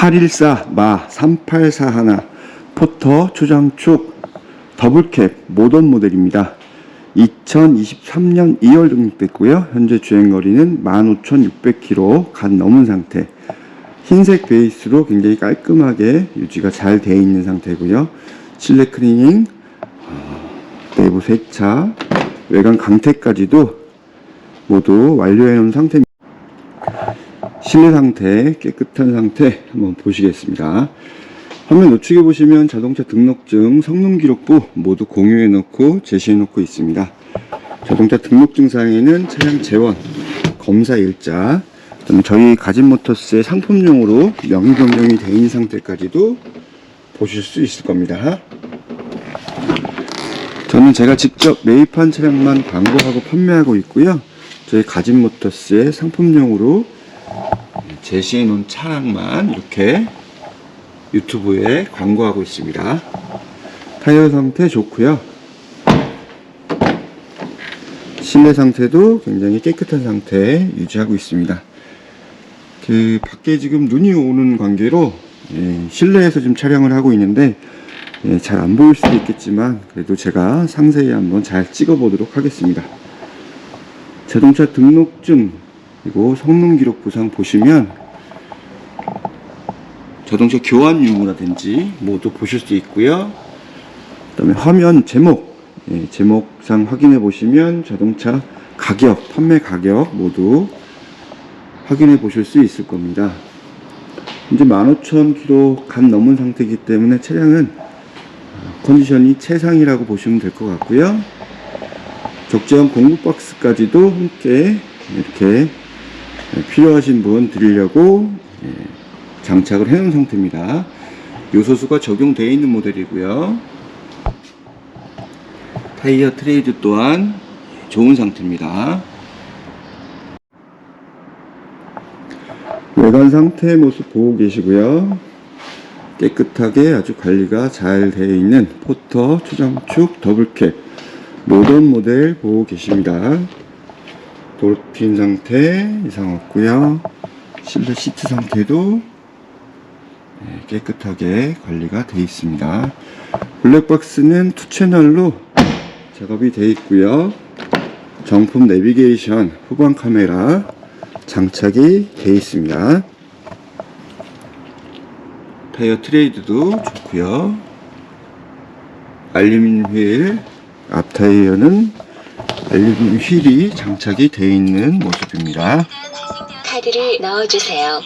814 마 3841 포터 초장축 더블캡 모던 모델입니다. 2023년 2월 등록됐고요. 현재 주행거리는 15,600km 간 넘은 상태. 흰색 베이스로 굉장히 깔끔하게 유지가 잘 되어 있는 상태고요. 실내 클리닝, 어, 내부 세차, 외관 강태까지도 모두 완료해 놓은 상태입니다. 실내 상태, 깨끗한 상태 한번 보시겠습니다. 화면 우측에 보시면 자동차 등록증, 성능 기록부 모두 공유해 놓고 제시해 놓고 있습니다. 자동차 등록증상에는 차량 재원, 검사 일자, 그다음에 저희 가진모터스의 상품용으로 명의 변경이 되어 있는 상태까지도 보실 수 있을 겁니다. 저는 제가 직접 매입한 차량만 광고하고 판매하고 있고요. 저희 가진모터스의 상품용으로 제시해 놓은 차량만 이렇게 유튜브에 광고하고 있습니다. 타이어 상태 좋고요. 실내 상태도 굉장히 깨끗한 상태 유지하고 있습니다. 그 밖에 지금 눈이 오는 관계로 예, 실내에서 지금 촬영을 하고 있는데 예, 잘 안 보일 수도 있겠지만 그래도 제가 상세히 한번 잘 찍어 보도록 하겠습니다. 자동차 등록증 그리고 성능 기록 부상 보시면 자동차 교환 유무라든지 모두 보실 수 있고요. 그다음에 화면 제목 예, 제목상 확인해 보시면 자동차 가격 판매 가격 모두 확인해 보실 수 있을 겁니다. 이제 15,000km 간 넘은 상태이기 때문에 차량은 컨디션이 최상이라고 보시면 될 것 같고요. 적재형 공구 박스까지도 함께 이렇게 필요하신 분 드리려고 예, 장착을 해 놓은 상태입니다. 요소수가 적용되어 있는 모델이고요. 타이어 트레이드 또한 좋은 상태입니다. 외관 상태 모습 보고 계시고요. 깨끗하게 아주 관리가 잘 되어 있는 포터 초장축 더블캡 모던 모델 보고 계십니다. 도르핀 상태 이상 없고요. 실내 시트 상태도 네, 깨끗하게 관리가 되어 있습니다. 블랙박스는 투 채널로 작업이 되어 있고요. 정품 내비게이션 후방 카메라 장착이 되어 있습니다. 타이어 트레이드도 좋고요. 알루미늄 휠, 앞 타이어는 알루미늄 휠이 장착이 되어 있는 모습입니다. 카드를 넣어주세요.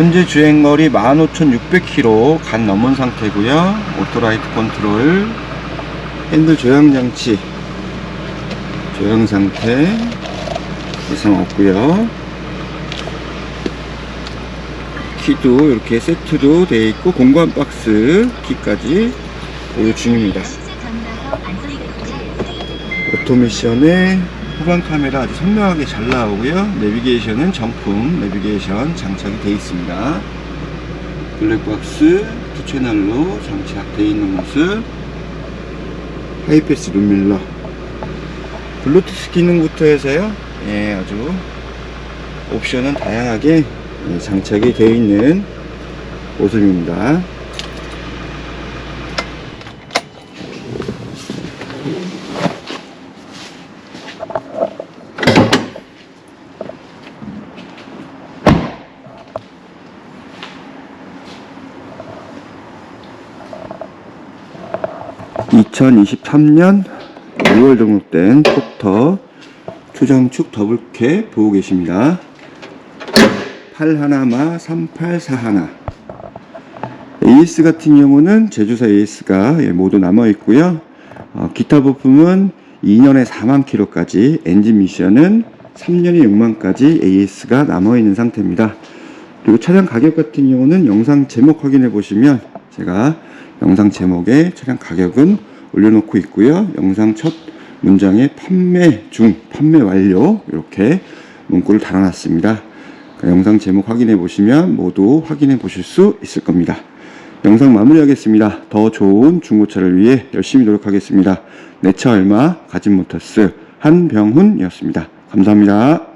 현재 주행거리 15,600km 간 넘은 상태고요. 오토라이트 컨트롤, 핸들 조향 장치, 조향 상태 이상 없고요. 키도 이렇게 세트로 되어 있고 공간 박스 키까지 보유 중입니다. 오토미션의 후방 카메라 아주 선명하게 잘 나오고요. 내비게이션은 정품 내비게이션 장착이 되어 있습니다. 블랙박스 두 채널로 장착되어 있는 모습 하이패스 룸밀러 블루투스 기능부터 해서요. 예, 아주 옵션은 다양하게 예, 장착이 되어 있는 모습입니다. (2023년 6월) 등록된 포터 초장축 더블캡 보고 계십니다. 81마 3841 AS 같은 경우는 제조사 AS가 예, 모두 남아 있고요. 어, 기타 부품은 2년에 4만 킬로까지 엔진 미션은 3년에 6만까지 AS가 남아 있는 상태입니다. 그리고 차량 가격 같은 경우는 영상 제목 확인해 보시면 제가 영상 제목에 차량 가격은 올려놓고 있고요. 영상 첫 문장에 판매 중, 판매 완료 이렇게 문구를 달아놨습니다. 그 영상 제목 확인해 보시면 모두 확인해 보실 수 있을 겁니다. 영상 마무리하겠습니다. 더 좋은 중고차를 위해 열심히 노력하겠습니다. 내 차 얼마 가진 모터스 한병훈이었습니다. 감사합니다.